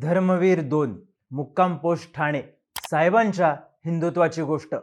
धर्मवीर दोन मुक्काम पोस्ट ठाणे साहेबांच्या हिंदुत्वाची गोष्ट.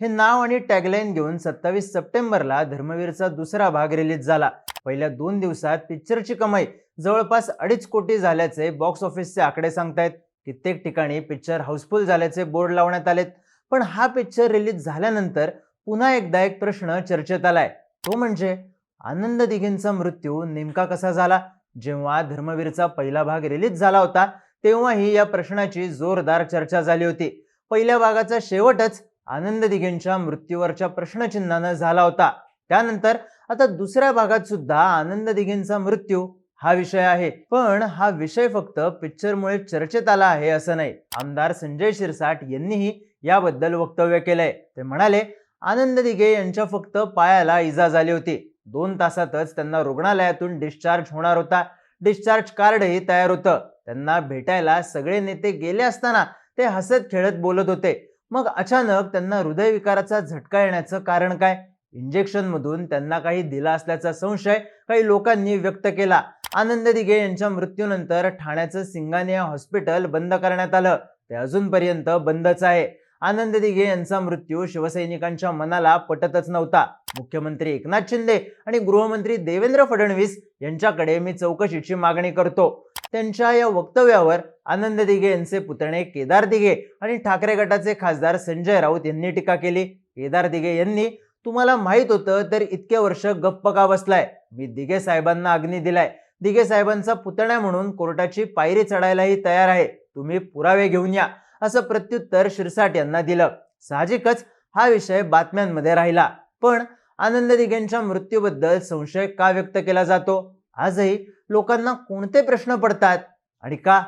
हे नाव आणि टॅगलाईन घेऊन सत्तावीस सप्टेंबरला धर्मवीरचा दुसरा भाग रिलीज झाला. पहिल्या दोन दिवसात पिक्चरची कमाई जवळपास अडीच कोटी झाल्याचे बॉक्स ऑफिसचे आकडे सांगतायत. कित्येक ठिकाणी पिक्चर हाऊसफुल झाल्याचे बोर्ड लावण्यात आलेत. पण हा पिक्चर रिलीज झाल्यानंतर पुन्हा एकदा एक प्रश्न चर्चेत आलाय. तो म्हणजे आनंद दिघेंचा मृत्यू नेमका कसा झाला? जेव्हा धर्मवीरचा पहिला भाग रिलीज झाला होता तेव्हाही या प्रश्नाची जोरदार चर्चा झाली होती. पहिल्या भागाचा शेवटच आनंद दिघेंच्या मृत्यूवरच्या प्रश्नचिन्हानं झाला होता. त्यानंतर आता दुसऱ्या भागात सुद्धा आनंद दिघेंचा मृत्यू हा विषय आहे. पण हा विषय फक्त पिक्चरमुळे चर्चेत आला आहे असं नाही. आमदार संजय शिरसाट यांनीही याबद्दल वक्तव्य केलंय. ते म्हणाले आनंद दिघे यांच्या फक्त पायाला इजा झाली होती. दोन तासातच त्यांना रुग्णालयातून डिस्चार्ज होणार होता. डिस्चार्ज कार्डही तयार होतं. त्यांना भेटायला सगळे नेते गेले असताना ते हसत खेळत बोलत होते. मग अचानक त्यांना हृदयविकाराचा झटका येण्याचं कारण काय? इंजेक्शनमधून त्यांना काही दिला असल्याचा संशय काही लोकांनी व्यक्त केला. आनंद दिघे यांच्या मृत्यूनंतर ठाण्याचं सिंगानिया हॉस्पिटल बंद करण्यात आलं. ते अजूनपर्यंत बंदच आहे. आनंद दिघे यांचा मृत्यू शिवसैनिकांच्या मनाला पटतच नव्हता. मुख्यमंत्री एकनाथ शिंदे आणि गृहमंत्री देवेंद्र फडणवीस यांच्याकडे मी चौकशीची मागणी करतो. त्यांच्या या वक्तव्यावर आनंद दिघे यांचे पुतणे केदार दिघे आणि ठाकरे गटाचे खासदार संजय राऊत यांनी टीका केली. केदार दिघे यांनी तुम्हाला माहीत होतं तर इतके वर्ष गप्प का बसलाय? मी दिघे साहेबांना अग्नी दिलाय. दिघे साहेबांचा पुतण्या म्हणून कोर्टाची पायरी चढायलाही तयार आहे. तुम्ही पुरावे घेऊन या असं प्रत्युत्तर शिरसाट यांना दिलं. साहजिकच हा विषय बातम्यांमध्ये राहिला. पण आनंद दिघेंच्या मृत्यूबद्दल संशय का व्यक्त केला जातो? आजही लोकांना कोणते प्रश्न पडतात? आणि का?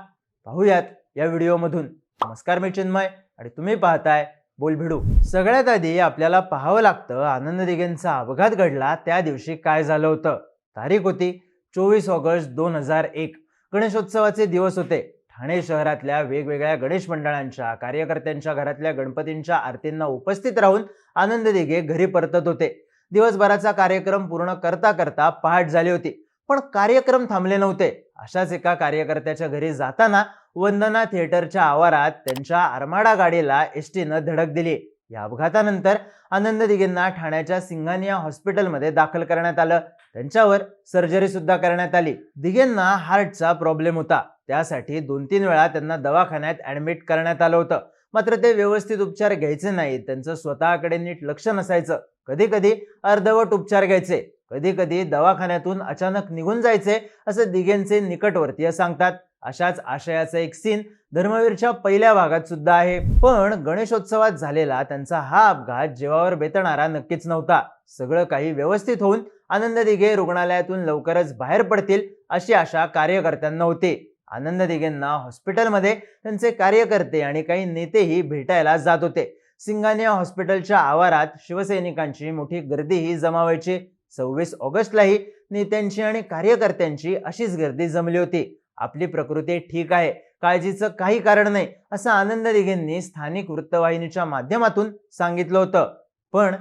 पाहूयात या व्हिडिओमधून. नमस्कार मी चिन्मय आणि तुम्ही पाहताय बोलभिडू. सगळ्यात आधी आपल्याला पाहावं लागतं आनंद दिगेंचा अपघात घडला त्या दिवशी काय झालं होतं? तारीख होती चोवीस ऑगस्ट दोन हजार एक. गणेशोत्सवाचे दिवस होते. ठाणे शहरातल्या वेगवेगळ्या गणेश मंडळांच्या कार्यकर्त्यांच्या घरातल्या गणपतींच्या आरतींना उपस्थित राहून आनंद दिघे घरी परतत होते. दिवसभराचा कार्यक्रम पूर्ण करता करता पहाट झाली होती. पण कार्यक्रम थांबले नव्हते. अशाच एका कार्यकर्त्याच्या घरी जाताना वंदना थिएटरच्या आवारात त्यांच्या आरमाडा गाडीला एस टीनं धडक दिली. या अपघातानंतर आनंद दिघेंना ठाण्याच्या सिंगानिया हॉस्पिटलमध्ये दाखल करण्यात आलं. त्यांच्यावर सर्जरी सुद्धा करण्यात आली. दिघेंना हार्टचा प्रॉब्लेम होता. त्यासाठी दोन तीन वेळा त्यांना दवाखान्यात ऍडमिट करण्यात आलं होतं. मात्र ते व्यवस्थित उपचार घ्यायचे नाहीत. त्यांचं स्वतःकडे नीट लक्ष नसायचं. कधी कधी अर्धवट उपचार घ्यायचे. कधी कधी दवाखान्यातून अचानक निघून जायचे असं दिघेंचे निकटवर्तीय सांगतात. अशाच आशयाचा एक सीन धर्मवीरच्या पहिल्या भागात सुद्धा आहे. पण गणेशोत्सवात झालेला त्यांचा हा अपघात जीवावर बेतणारा नक्कीच नव्हता. सगळं काही व्यवस्थित होऊन आनंद दिघे रुग्णालयातून लवकरच बाहेर पडतील अशी आशा कार्यकर्त्यांना होती. आनंद दिघेंना हॉस्पिटलमध्ये त्यांचे कार्यकर्ते आणि काही नेतेही भेटायला जात होते. सिंगानिया हॉस्पिटलच्या आवारात शिवसैनिकांची मोठी गर्दीही जमावायची. सव्वीस ऑगस्टलाही नेत्यांची आणि कार्यकर्त्यांची अशीच गर्दी जमली होती. आपली प्रकृती ठीक आहे. काळजीचं काही कारण नाही असं आनंद दिघेंनी स्थानिक वृत्तवाहिनीच्या माध्यमातून सांगितलं होतं. पण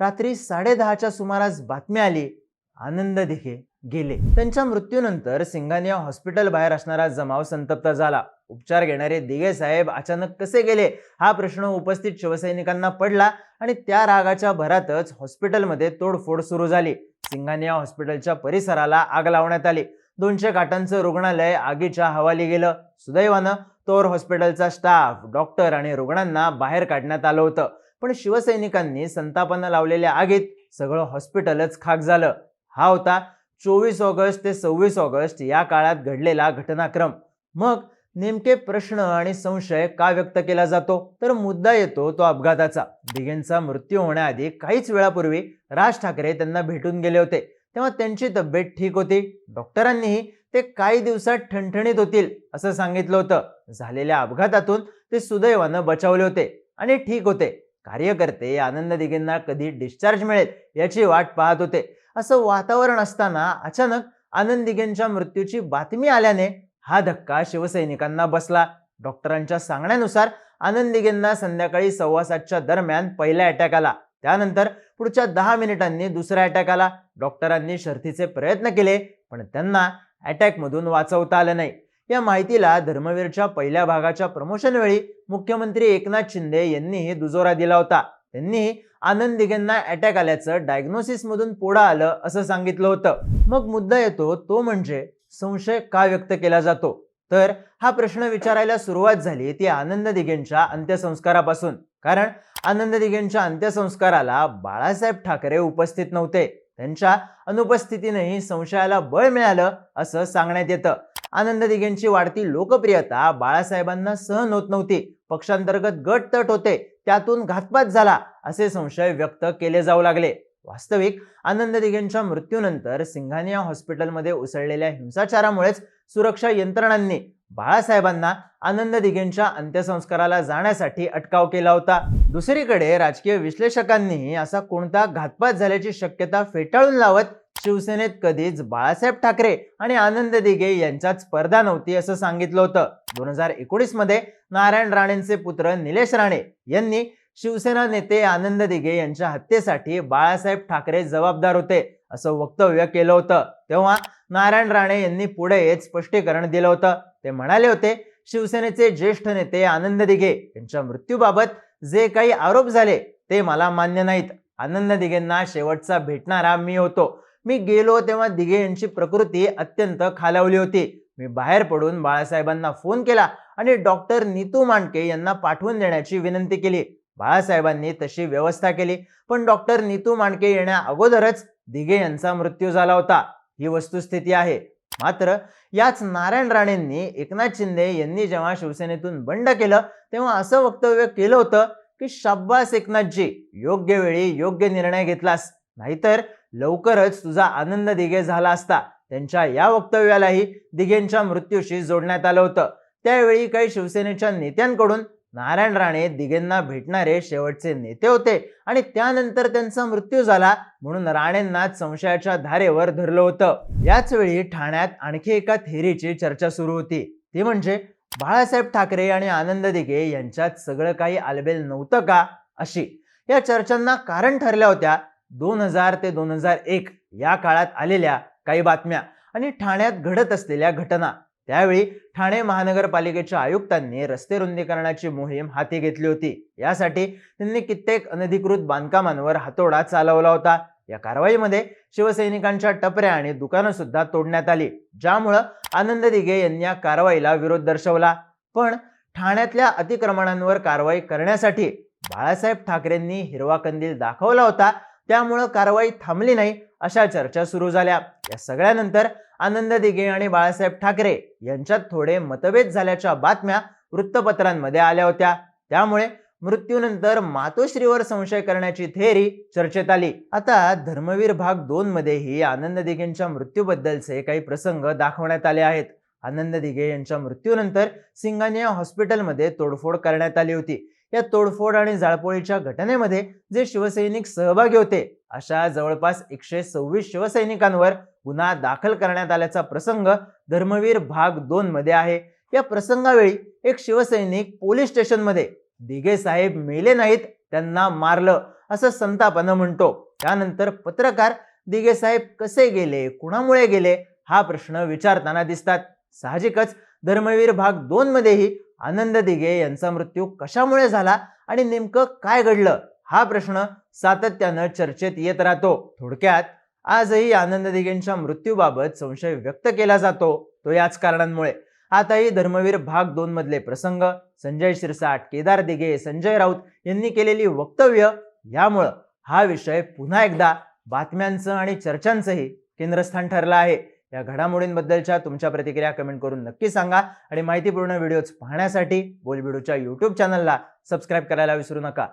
रात्री साडेदहाच्या सुमारास बातमी आली आनंद दिघे गेले. त्यांच्या मृत्यूनंतर सिंघानिया हॉस्पिटल बाहेर असणारा जमाव संतप्त झाला. उपचार घेणारे दिघे साहेब अचानक कसे गेले? हा प्रश्न उपस्थित शिवसैनिकांना पडला आणि त्या रागाच्या भरातच हॉस्पिटलमध्ये तोडफोड सुरू झाली. सिंगानिया हॉस्पिटलच्या परिसराला आग लावण्यात आली. दोनशे काटांचं रुग्णालय आगीच्या हवाली गेलं. सुदैवानं तोर हॉस्पिटलचा स्टाफ डॉक्टर आणि रुग्णांना बाहेर काढण्यात आलं होतं. पण शिवसैनिकांनी संतापानं लावलेल्या आगीत सगळं हॉस्पिटलच खाक झालं. हा होता चोवीस ऑगस्ट ते सव्वीस ऑगस्ट या काळात घडलेला घटनाक्रम. मग नेमके प्रश्न आणि संशय का व्यक्त केला जातो? तर मुद्दा येतो तो अपघाताचा. दिघेंचा मृत्यू होण्याआधी काहीच वेळापूर्वी राज ठाकरे त्यांना भेटून गेले होते. तेव्हा त्यांची तब्येत ठीक होती. डॉक्टरांनीही ते काही दिवसात ठणठणीत होतील असं सांगितलं होतं. झालेल्या अपघातातून ते सुदैवानं बचावले होते आणि ठीक होते. कार्यकर्ते आनंद दिघेंना कधी डिस्चार्ज मिळेल याची वाट पाहत होते. असं वातावरण असताना अचानक आनंद दिघेंच्या मृत्यूची बातमी आल्याने हा धक्का शिवसैनिकांना बसला. डॉक्टरांच्या सांगण्यानुसार आनंद दिघेंना संध्याकाळी सव्वा सातच्या दरम्यान पहिला अटॅक आला. त्यानंतर पुढच्या दहा मिनिटांनी दुसरा अटॅक आला. डॉक्टरांनी शर्थीचे प्रयत्न केले पण त्यांना अटॅकमधून वाचवता आलं नाही. या माहितीला धर्मवीरच्या पहिल्या भागाच्या प्रमोशन वेळी मुख्यमंत्री एकनाथ शिंदे यांनीही दुजोरा दिला होता. त्यांनी आनंद दिघेंना अटॅक आल्याचं डायग्नोसिस मधून पुढं आलं असं सांगितलं होतं. मग मुद्दा येतो तो म्हणजे संशय का व्यक्त केला जातो? तर हा प्रश्न विचारायला सुरुवात झाली ती आनंद दिघेंच्या अंत्यसंस्कारापासून. कारण आनंद दिघेंच्या अंत्यसंस्काराला बाळासाहेब ठाकरे उपस्थित नव्हते. त्यांच्या अनुपस्थितीनेही संशयाला बळ मिळालं असं सांगण्यात येतं. आनंद दिघेंची वाढती लोकप्रियता बाळासाहेबांना सहन होत नव्हती. पक्षांतर्गत गट तट होते. त्यातून घातपात झाला असे संशय व्यक्त केले जाऊ लागले. वास्तविक आनंद दिघेंच्या मृत्यूनंतर सिंघानिया हॉस्पिटलमध्ये उसळलेल्या हिंसाचारामुळेच सुरक्षा यंत्रणांनी बाळासाहेबांना आनंद दिघेंच्या अंत्यसंस्काराला जाण्यासाठी अटकाव केला होता. दुसरीकडे राजकीय विश्लेषकांनीही असा कोणता घातपात झाल्याची शक्यता फेटाळून लावत शिवसेनेत कधीच बाळासाहेब ठाकरे आणि आनंद दिघे यांच्यात स्पर्धा नव्हती असं सांगितलं होतं. दोन हजार एकोणीसमध्ये नारायण राणेंचे पुत्र निलेश राणे यांनी शिवसेना नेते आनंद दिघे यांच्या हत्येसाठी बाळासाहेब ठाकरे जबाबदार होते असं वक्तव्य केलं होतं. तेव्हा नारायण राणे यांनी पुढे येत स्पष्टीकरण दिलं होतं. ते म्हणाले होते शिवसेनेचे ज्येष्ठ नेते आनंद दिघे यांच्या मृत्यूबाबत जे काही आरोप झाले ते मला मान्य नाहीत. आनंद दिघेंना शेवटचा भेटणारा मी होतो. मी गेलो तेव्हा दिघे यांची प्रकृती अत्यंत खालावली होती. मी बाहेर पडून बाळासाहेबांना फोन केला आणि डॉक्टर नीतू मांडके यांना पाठवून देण्याची विनंती केली. बाळासाहेबांनी तशी व्यवस्था केली. पण डॉक्टर नीतू मांडके येण्या अगोदरच दिघे यांचा मृत्यू झाला होता. ही वस्तुस्थिती आहे. मात्र याच नारायण राणेंनी एकनाथ शिंदे यांनी जेव्हा शिवसेनेतून बंड केलं तेव्हा असं वक्तव्य केलं होतं की शाब्बास एकनाथजी योग्य वेळी योग्य निर्णय घेतलास. नाहीतर लवकरच तुझा आनंद दिघे झाला असता. त्यांच्या या वक्तव्यालाही दिघेंच्या मृत्यूशी जोडण्यात आलं होतं. त्यावेळी काही शिवसेनेच्या नेत्यांकडून नारायण राणे दिघेंना भेटणारे शेवटचे नेते होते आणि त्यानंतर त्यांचा मृत्यू झाला म्हणून राणेंना संशयाच्या धारेवर धरलं होतं. याच वेळी ठाण्यात आणखी एका थेरीची चर्चा सुरू होती. ती म्हणजे बाळासाहेब ठाकरे आणि आनंद दिघे यांच्यात सगळं काही आलबेल नव्हतं का अशी. या चर्चांना कारण ठरल्या होत्या. दोन हजार ते दोन हजार एक या काळात आलेल्या काही बातम्या आणि ठाण्यात घडत असलेल्या घटना. त्यावेळी ठाणे महानगरपालिकेच्या आयुक्तांनी रस्ते रुंदीकरणाची मोहीम हाती घेतली होती. यासाठी त्यांनी कित्येक अनधिकृत बांधकामांवर हातोडा चालवला होता. या कारवाईमध्ये शिवसैनिकांच्या टपऱ्या आणि दुकानं सुद्धा तोडण्यात आली ज्यामुळं आनंद दिघे यांनी या कारवाईला विरोध दर्शवला. पण ठाण्यातल्या अतिक्रमणांवर कारवाई करण्यासाठी बाळासाहेब ठाकरेंनी हिरवा कंदील दाखवला होता. त्यामुळं कारवाई थांबली नाही अशा चर्चा सुरू झाल्या. या सगळ्यानंतर आनंद दिघे आणि बाळासाहेब ठाकरे यांच्यात थोडे मतभेद झाल्याच्या बातम्या वृत्तपत्रांमध्ये आल्या होत्या. त्यामुळे मृत्यूनंतर मातोश्रीवर संशय करण्याची थेअरी चर्चेत आली. आता धर्मवीर भाग दोन मध्येही आनंद दिघेंच्या मृत्यूबद्दलचे काही प्रसंग दाखवण्यात आले आहेत. आनंद दिघे यांच्या मृत्यूनंतर सिंगानिया हॉस्पिटलमध्ये तोडफोड करण्यात आली होती. या तोडफोड आणि जाळपोळीच्या घटनेमध्ये जे शिवसैनिक सहभागी होते अशा जवळपास एकशे सव्वीस शिवसैनिकांवर गुन्हा दाखल करण्यात आल्याचा प्रसंग धर्मवीर भाग दोन मध्ये आहे. या प्रसंगावेळी एक शिवसैनिक पोलीस स्टेशनमध्ये दिघे साहेब मेले नाहीत त्यांना मारलं असं संतापानं म्हणतो. त्यानंतर पत्रकार दिघे साहेब कसे गेले कुणामुळे गेले हा प्रश्न विचारताना दिसतात. साहजिकच धर्मवीर भाग दोन मध्येही आनंद दिघे यांचा मृत्यू कशामुळे झाला आणि नेमकं काय घडलं हा प्रश्न सातत्यानं चर्चेत येत राहतो. थोडक्यात आजही आनंद दिघेंच्या मृत्यूबाबत संशय व्यक्त केला जातो. तो याच कारणांमुळे. आताही धर्मवीर भाग दोन मधले प्रसंग संजय शिरसाट केदार दिघे संजय राऊत यांनी केलेली वक्तव्य यामुळं हा विषय पुन्हा एकदा बातम्यांचं आणि चर्चांचंही केंद्रस्थान ठरलं आहे. या घडामोडींबद्दलच्या तुमच्या प्रतिक्रिया कमेंट करून नक्की सांगा आणि माहितीपूर्ण व्हिडिओज पाहण्यासाठी बोलबिडूच्या यूट्यूब चॅनलला सबस्क्राईब करायला विसरू नका.